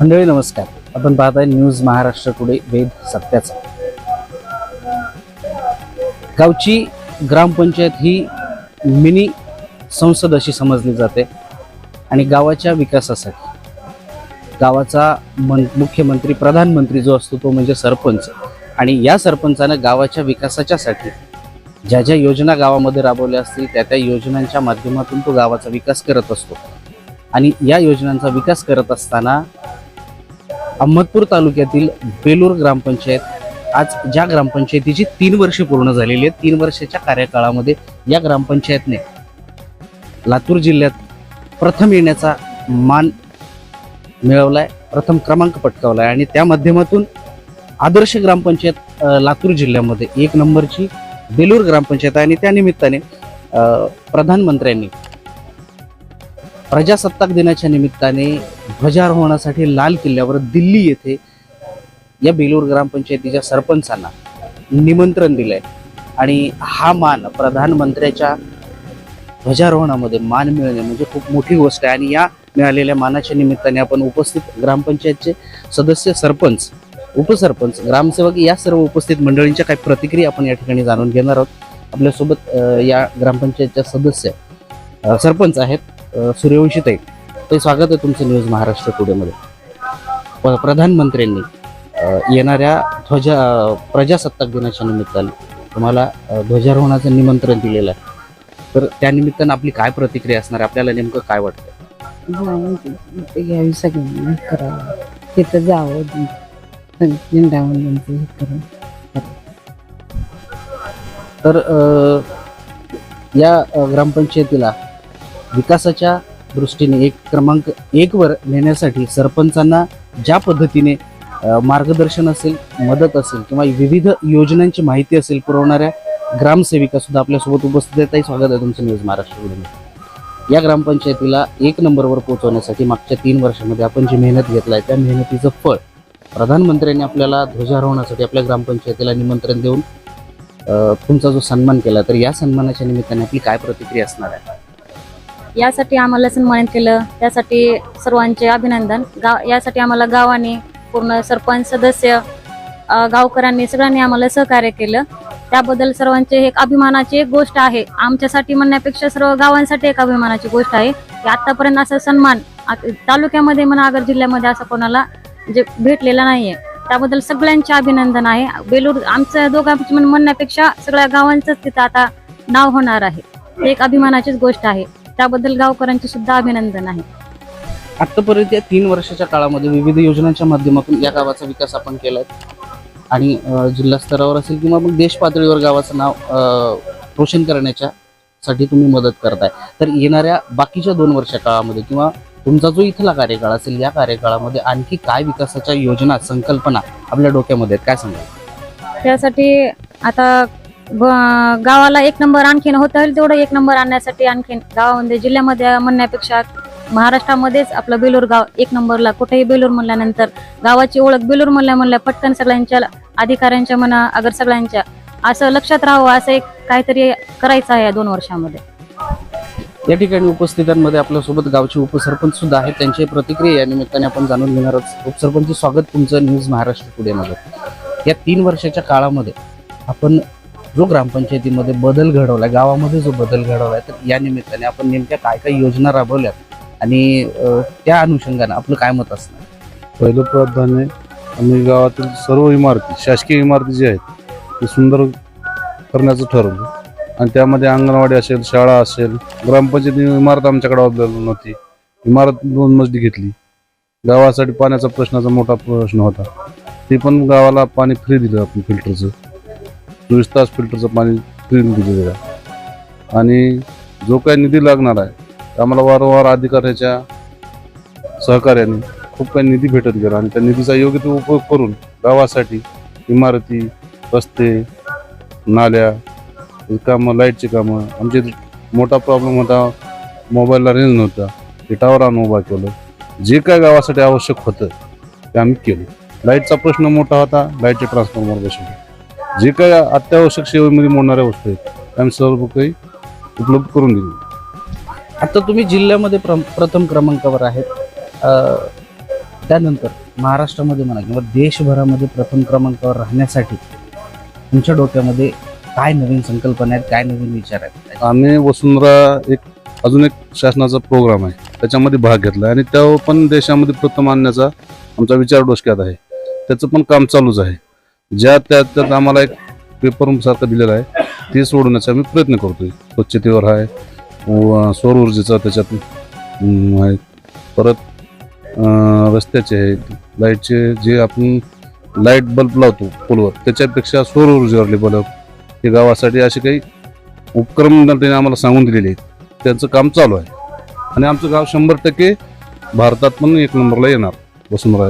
मंडळी नमस्कार. आपण पाहताय न्यूज महाराष्ट्र टुडे वेद सत्याचा. गावची ग्रामपंचायत ही मिनी संसद अशी समजली जाते आणि गावाच्या विकासासाठी. गावाचा मन मुख्यमंत्री प्रधानमंत्री जो असतो तो म्हणजे सरपंच. आणि या सरपंचानं गावाच्या विकासाच्यासाठी ज्या ज्या योजना गावामध्ये राबवल्या असतील त्या त्या योजनांच्या माध्यमातून तो गावाचा विकास करत असतो. आणि या योजनांचा विकास करत असताना अहमदपूर तालुक्यातील बेलूर ग्रामपंचायत आज ज्या ग्रामपंचायतीची तीन वर्षे पूर्ण झालेली आहेत तीन वर्षाच्या कार्यकाळामध्ये या ग्रामपंचायतने लातूर जिल्ह्यात प्रथम येण्याचा मान मिळवलाय प्रथम क्रमांक पटकावलाय आणि त्या माध्यमातून आदर्श ग्रामपंचायत लातूर जिल्ह्यामध्ये एक नंबरची बेलूर ग्रामपंचायत आहे आणि त्या निमित्ताने प्रधानमंत्र्यांनी प्रजासत्ताक दिनाच्या निमित्ताने ध्वजारोहणासाठी लाल किल्ल्यावर दिल्ली येथे या बेलूर ग्रामपंचायतीच्या सरपंचांना निमंत्रण दिलंय. आणि हा मान प्रधानमंत्र्याच्या ध्वजारोहणामध्ये मान मिळणे म्हणजे खूप मोठी गोष्ट आहे. आणि या मिळालेल्या मानाच्या निमित्ताने आपण उपस्थित ग्रामपंचायतचे सदस्य सरपंच उपसरपंच ग्रामसेवक या सर्व उपस्थित मंडळींच्या काही प्रतिक्रिया आपण या ठिकाणी जाणून घेणार आहोत. आपल्यासोबत या ग्रामपंचायतच्या सदस्य सरपंच आहेत. अ, सूर्यवंशीताई ते स्वागत आहे तुमचं न्यूज महाराष्ट्र टुडेमध्ये प्रधानमंत्र्यांनी येणाऱ्या ध्वजा प्रजासत्ताक दिनाच्या निमित्ताने तुम्हाला ध्वजारोहणाचं निमंत्रण दिलेलं आहे. तर त्या निमित्तानं आपली काय प्रतिक्रिया असणार? आपल्याला नेमकं काय वाटतं जाऊन ते घ्यावी सगळ्यांनी करावं. तिथं जावं हे करून. तर या ग्रामपंचायतीला विकासाच्या दृष्टीने एक क्रमांक एकवर नेण्यासाठी सरपंचांना ज्या पद्धतीने मार्गदर्शन असेल मदत असेल किंवा विविध योजनांची माहिती असेल पुरवणाऱ्या ग्रामसेविका सुद्धा आपल्यासोबत उपस्थित आहेत. स्वागत आहे तुमचं न्यूज महाराष्ट्र या ग्रामपंचायतीला एक नंबरवर पोहोचवण्यासाठी मागच्या तीन वर्षामध्ये आपण जी मेहनत घेतलाय त्या मेहनतीचं फळ प्रधानमंत्र्यांनी आपल्याला ध्वजारोहणासाठी आपल्या ग्रामपंचायतीला निमंत्रण देऊन तुमचा जो सन्मान केला तर या सन्मानाच्या निमित्ताने आपली काय प्रतिक्रिया असणार आहे? यासाठी आम्हाला सन्मानित केलं. त्यासाठी सर्वांचे अभिनंदन. गाव यासाठी आम्हाला गावाने पूर्ण सरपंच सदस्य गावकऱ्यांनी सगळ्यांनी आम्हाला सहकार्य केलं. त्याबद्दल सर्वांचे एक अभिमानाची एक गोष्ट आहे. आमच्यासाठी म्हणण्यापेक्षा सर्व गावांसाठी एक अभिमानाची गोष्ट आहे. की आतापर्यंत असा सन्मान तालुक्यामध्ये म्हणा आगर जिल्ह्यामध्ये असा कोणाला जे भेटलेला नाहीये. त्याबद्दल सगळ्यांचे अभिनंदन आहे. बेलूर आमचं दोघांची म्हण- म्हणण्यापेक्षा सगळ्या गावांचंच तिथं आता नाव होणार आहे. एक अभिमानाचीच गोष्ट आहे. त्याबद्दल गावकऱ्यांचे सुद्धा अभिनंदन आहे. आतापर्यंत या तीन वर्षाच्या काळामध्ये विविध योजनांच्या माध्यमातून या गावाचा विकास आपण केलाय. आणि जिल्हा स्तरावर असेल किंवा मग देश पातळीवर गावाचं नाव रोशन करण्याच्या साठी तुम्ही मदत करताय. तर येणाऱ्या बाकीच्या दोन वर्षा काळामध्ये किंवा तुमचा जो इथला कार्यकाळ असेल या कार्यकाळामध्ये आणखी काय विकासाच्या योजना संकल्पना आपल्या डोक्यामध्ये आहेत काय सांगाल? त्यासाठी आता गावाला एक नंबर आणखीन होता येईल तेवढं एक नंबर आणण्यासाठी आणखीन गावामध्ये जिल्ह्यामध्ये म्हणण्यापेक्षा महाराष्ट्रामध्येच आपलं बेलूर गाव एक नंबरला कुठेही बेलूर म्हणल्यानंतर गावाची ओळख बेलूर म्हणल्या म्हणल्या पटकन सगळ्यांच्या अधिकाऱ्यांच्या म्हणा अगर सगळ्यांच्या असं लक्षात राहावं असं एक काहीतरी करायचं आहे या दोन वर्षामध्ये. या ठिकाणी उपस्थितांमध्ये आपल्यासोबत गावचे उपसरपंच सुद्धा आहेत त्यांची प्रतिक्रिया या निमित्ताने आपण जाणून घेणार आहोत. उपसरपंच स्वागत तुमचं न्यूज महाराष्ट्र पुढे मध्ये. या तीन वर्षाच्या काळामध्ये आपण जो ग्रामपंचायतीमध्ये बदल घडवला गावामध्ये जो बदल घडवलाय तर या निमित्ताने आपण नेमक्या काय काय योजना राबवल्यात आणि त्या अनुषंगाने आपलं काय मत असणार? पहिलं प्राधान्य आम्ही गावातील सर्व इमारती शासकीय इमारती जी आहेत ते सुंदर करण्याचं ठरवलं. आणि त्यामध्ये अंगणवाडी असेल शाळा असेल ग्रामपंचायती इमारत आमच्याकडे अवेलेबल नव्हती. इमारत दोन मजली घेतली. गावासाठी पाण्याचा प्रश्नाचा मोठा प्रश्न होता. ते पण गावाला पाणी फ्री दिलं आपण फिल्टरचं चोवीस तास फिल्टरचं पाणी फ्री दिलेलं आहे आणि जो काही निधी लागणार आहे आम्हाला वारंवार अधिकाऱ्याच्या सहकार्याने खूप काही निधी भेटत गेला. आणि त्या निधीचा योग्य तो उपयोग करून गावासाठी इमारती रस्ते नाल्या कामं लाईटची कामं आमचे मोठा प्रॉब्लेम होता मोबाईलला रेंज नव्हता ते टावर आणून उभा केलं. जे काय गावासाठी आवश्यक होतं ते आम्ही केलं. लाईटचा प्रश्न मोठा होता लाईटचे ट्रान्सफॉर्मर बसवले. जे काय अत्यावश्यक सेवेमध्ये मोडणाऱ्या वस्तू आहेत त्या आम्ही सर्व काही उपलब्ध करून दिली. आता तुम्ही जिल्ह्यामध्ये प्रम- प्रथम क्रमांकावर आहेत. त्यानंतर महाराष्ट्रामध्ये म्हणा किंवा देशभरामध्ये प्रथम क्रमांकावर राहण्यासाठी तुमच्या डोक्यामध्ये काय नवीन संकल्पना आहेत काय नवीन विचार आहेत? आम्ही वसुंधरा एक अजून एक शासनाचा प्रोग्राम आहे. त्याच्यामध्ये भाग घेतला आणि तो पण देशामध्ये प्रथम आणण्याचा आमचा विचार डोसक्यात आहे. त्याचं पण काम चालूच आहे. ज्या त्या त्यात आम्हाला एक पेपर सारखं दिलेला आहे ते सोडवण्याचा आम्ही प्रयत्न करतोय. स्वच्छतेवर आहे व सौर ऊर्जेचा त्याच्यात आहे. परत रस्त्याचे आहेत लाईटचे जे आपण लाइट बल्ब लावतो पोलवर त्याच्यापेक्षा सौर ऊर्जेवरले बल्ब हे गावासाठी असे काही उपक्रम त्यांनी आम्हाला सांगून दिलेले आहेत. त्यांचं काम चालू आहे. आणि आमचं गाव शंभर टक्के भारतात पण एक नंबरला येणार वसुंधरा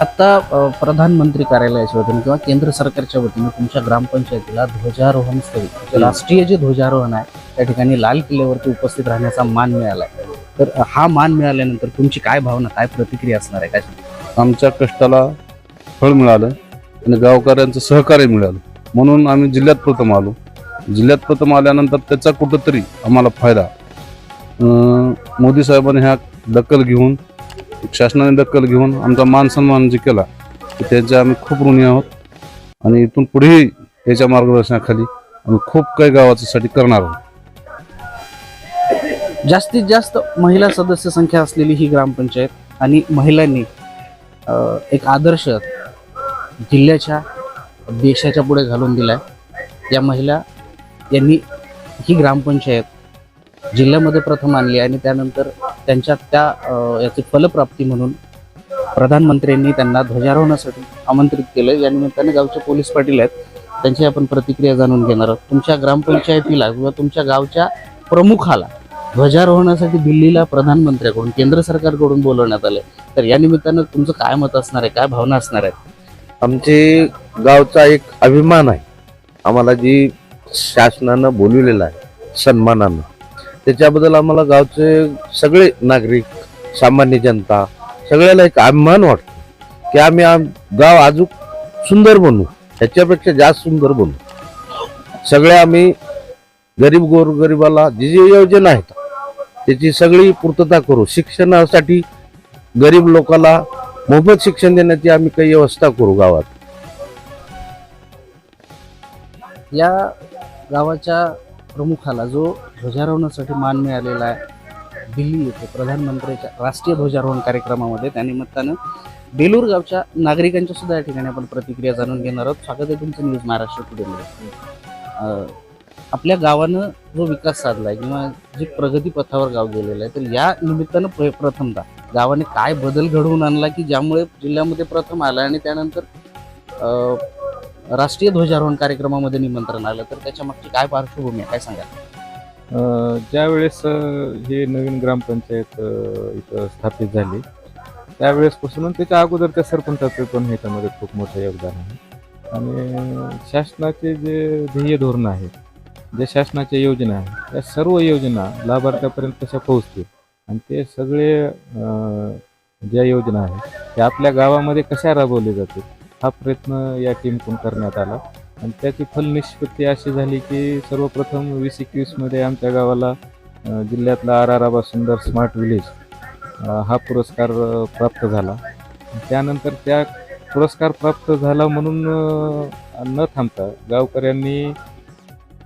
याच्यामध्ये आता अ, प्रधानमंत्री कार्यालयाच्या वतीने किंवा केंद्र सरकारच्या वतीने तुमच्या ग्रामपंचायतीला ध्वजारोहण स्थळी म्हणजे राष्ट्रीय जे ध्वजारोहण आहे त्या ठिकाणी लाल किल्ल्यावरती उपस्थित राहण्याचा मान मिळाला तर हा मान मिळाल्यानंतर तुमची काय भावना काय प्रतिक्रिया असणार आहे? काय आमच्या कष्टाला फळ मिळालं आणि गावकऱ्यांचं सहकार्य मिळालं. म्हणून आम्ही जिल्ह्यात प्रथम आलो. जिल्ह्यात प्रथम आल्यानंतर त्याचा कुठंतरी आम्हाला फायदा. मोदी साहेबांनी ह्या दखल घेऊन शासनाने दखल घेऊन आमचा मान सन्मान जे केला तर आम्ही खूप ऋणी आहोत. आणि इथून पुढेही याच्या मार्गदर्शनाखाली आम्ही खूप काही गावाच्यासाठी करणार आहोत. जास्तीत जास्त महिला सदस्य संख्या असलेली ही ग्रामपंचायत आणि महिलांनी एक आदर्श जिल्ह्याच्या देशाच्या पुढे घालून दिलाय. या महिला यांनी ही ग्रामपंचायत जिल्ह्यामध्ये प्रथम आणली आणि त्यानंतर त्यांच्या त्या याची फलप्राप्ती म्हणून प्रधानमंत्र्यांनी त्यांना ध्वजारोहणासाठी आमंत्रित केलं. या निमित्ताने गावचे पोलीस पाटील आहेत. त्यांची आपण प्रतिक्रिया जाणून घेणार आहोत. तुमच्या ग्रामपंचायतीला किंवा तुमच्या गावच्या प्रमुखाला ध्वजारोहणासाठी दिल्लीला प्रधानमंत्र्याकडून केंद्र सरकारकडून बोलवण्यात आले तर या निमित्तानं तुमचं काय मत असणार आहे? काय भावना असणार आहेत? आमचे गावचा एक अभिमान आहे. आम्हाला जी शासनानं बोलविलेलं आहे सन्मानानं त्याच्याबद्दल आम्हाला गावचे सगळे नागरिक सामान्य जनता सगळ्याला एक अभिमान वाटतो की आम्ही आम गाव अजून सुंदर बनवू ह्याच्यापेक्षा जास्त सुंदर बनवू सगळ्या आम्ही गरीब गोरगरिबाला जी जी योजना आहेत त्याची सगळी पूर्तता करू. शिक्षणासाठी गरीब लोकाला मोफत शिक्षण देण्याची आम्ही काही व्यवस्था करू गावात. या गावाच्या प्रमुखाला जो ध्वजारोहणासाठी मान मिळालेला आहे दिल्ली येथे प्रधानमंत्र्याच्या राष्ट्रीय ध्वजारोहण कार्यक्रमामध्ये त्यानिमित्तानं बेलूर गावच्या नागरिकांच्या सुद्धा या ठिकाणी आपण प्रतिक्रिया जाणून घेणार आहोत. स्वागत आहे तुमचं न्यूज महाराष्ट्र टुडेमध्ये आपल्या गावानं जो विकास साधलाय किंवा जे प्रगतीपथावर गाव गेलेलं आहे तर या निमित्तानं प्र- गावाने काय बदल घडवून आणला की ज्यामुळे जिल्ह्यामध्ये प्रथम आला आणि त्यानंतर राष्ट्रीय ध्वजारोहण कार्यक्रमामध्ये निमंत्रण आलं तर त्याच्या मागची काय पार्श्वभूमी आहे? काय सांगा ज्यावेळेस हे नवीन ग्रामपंचायत इथं स्थापित झाली त्यावेळेसपासून त्याच्या अगोदर त्या सरपंचाचं पण ह्याच्यामध्ये खूप मोठं योगदान आहे. आणि शासनाचे जे ध्येय धोरणं आहेत ज्या शासनाच्या योजना आहेत त्या सर्व योजना लाभार्थ्यापर्यंत कशा पोहोचतील आणि ते सगळे ज्या योजना आहेत त्या आपल्या गावामध्ये कशा राबवल्या जातील हा प्रयत्न या टीमकडून करण्यात आला. आणि त्याची फलनिष्पत्ती अशी झाली की सर्वप्रथम वीस एकवीसमध्ये आमच्या गावाला जिल्ह्यातला आर आराबा सुंदर स्मार्ट विलेज हा पुरस्कार प्राप्त झाला. त्यानंतर त्या पुरस्कार प्राप्त झाला म्हणून न थांबता गावकऱ्यांनी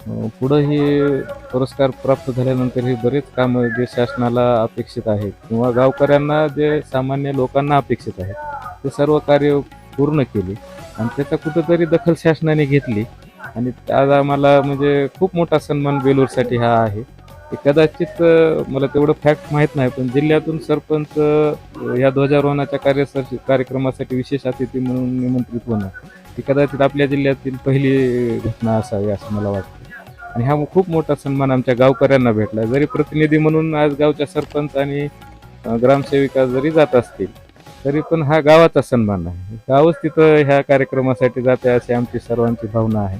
पुढंही पुढं हे पुरस्कार प्राप्त झाल्यानंतर हे बरेच कामं जे शासनाला अपेक्षित आहेत किंवा गावकऱ्यांना जे सामान्य लोकांना अपेक्षित आहेत ते सर्व कार्य पूर्ण केली. आणि त्याचा कुठंतरी दखल शासनाने घेतली. आणि आज आम्हाला म्हणजे खूप मोठा सन्मान बेलूरसाठी हा आहे. ते कदाचित मला तेवढं फॅक्ट माहीत नाही पण जिल्ह्यातून सरपंच या ध्वजारोहणाच्या कार्य कार्यक्रमासाठी विशेष अतिथी म्हणून निमंत्रित होणं ही कदाचित आपल्या जिल्ह्यातील पहिली घटना असावी असं मला वाटतं. आणि हा खूप मोठा सन्मान आमच्या गावकऱ्यांना भेटला. जरी प्रतिनिधी म्हणून आज गावच्या सरपंच आणि ग्रामसेविका जरी जात असतील तरी पण हा गावाचा सन्मान आहे. गावच तिथं ह्या कार्यक्रमासाठी जाते अशी आमची सर्वांची भावना आहे.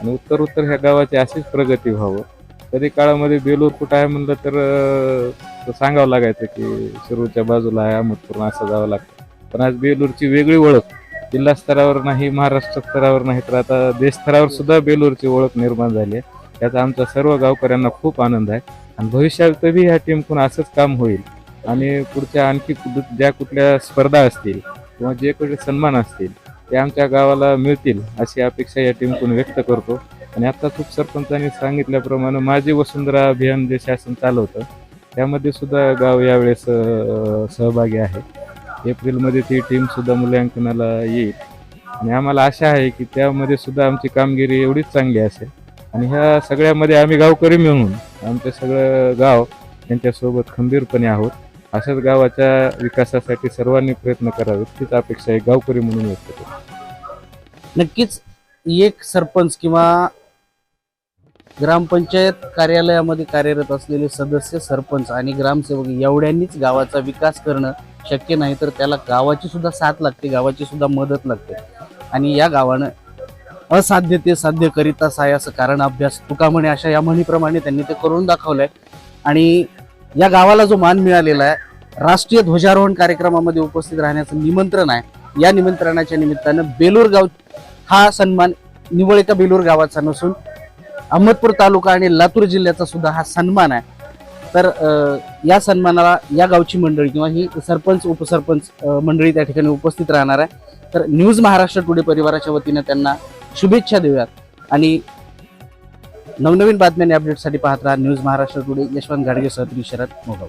आणि उत्तर उत्तर ह्या गावाची अशीच प्रगती व्हावं. कधी काळामध्ये बेलूर कुठं आहे म्हणलं तर सांगावं लागायचं की शिरूरच्या बाजूला आहे अहमदपूर असं जावं लागतं. पण आज बेलूरची वेगळी ओळख जिल्हा स्तरावर नाही महाराष्ट्र स्तरावर नाही तर आता देश स्तरावर सुद्धा बेलूरची ओळख निर्माण झाली आहे. याचा आमचा सर्व गावकऱ्यांना खूप आनंद आहे. आणि भविष्यातही ह्या टीमकडून असंच काम होईल. आणि पुढच्या आणखी ज्या कुठल्या स्पर्धा असतील किंवा जे कुठले सन्मान असतील ते आमच्या गावाला मिळतील अशी अपेक्षा या टीमकडून व्यक्त करतो. आणि आता खूप सरपंचांनी सांगितल्याप्रमाणे माझे वसुंधरा अभियान जे शासन चालवतं त्यामध्ये सुद्धा गाव यावेळेस सहभागी आहे. एप्रिलमध्ये ती टीम सुद्धा मूल्यांकनाला येईल. आणि आम्हाला आशा आहे की त्यामध्ये सुद्धा आमची कामगिरी एवढीच चांगली असेल. आणि ह्या सगळ्यामध्ये आम्ही गावकरी मिळून आमचं सगळं गाव त्यांच्यासोबत खंबीरपणे आहोत. अशाच गावाच्या विकासासाठी सर्वांनी प्रयत्न करावेत तीच अपेक्षा एक गावकरी म्हणून व्यक्त करतो. नक्कीच एक सरपंच किंवा ग्रामपंचायत कार्यालयामध्ये कार्यरत असलेले सदस्य सरपंच आणि ग्रामसेवक एवढ्यांनीच गावाचा विकास करणं शक्य नाही तर त्याला गावाची सुद्धा साथ लागते गावाची सुद्धा मदत लागते. आणि या गावानं असाध्य ते साध्य करीता साय असं कारण अभ्यास तुका म्हणे अशा या म्हणीप्रमाणे त्यांनी ते करून दाखवलंय. आणि या गावाला जो मान मिळालेला आहे राष्ट्रीय ध्वजारोहण कार्यक्रमामध्ये उपस्थित राहण्याचं निमंत्रण आहे. या निमंत्रणाच्या निमित्तानं बेलूर गाव हा सन्मान निवळ एका बेलूर गावाचा नसून अहमदपूर तालुका आणि लातूर जिल्ह्याचा सुद्धा हा सन्मान आहे. तर या सन्मानाला या गावची मंडळी किंवा ही सरपंच उपसरपंच मंडळी त्या ठिकाणी उपस्थित राहणार आहे. तर न्यूज महाराष्ट्र टुडे परिवाराच्या वतीनं त्यांना शुभेच्छा देऊयात. आणि नवनवीन बातम्यांनी अपडेटसाठी पाहत राहा न्यूज महाराष्ट्र टुडे. यशवंत गाडगे सह शरद मोगाव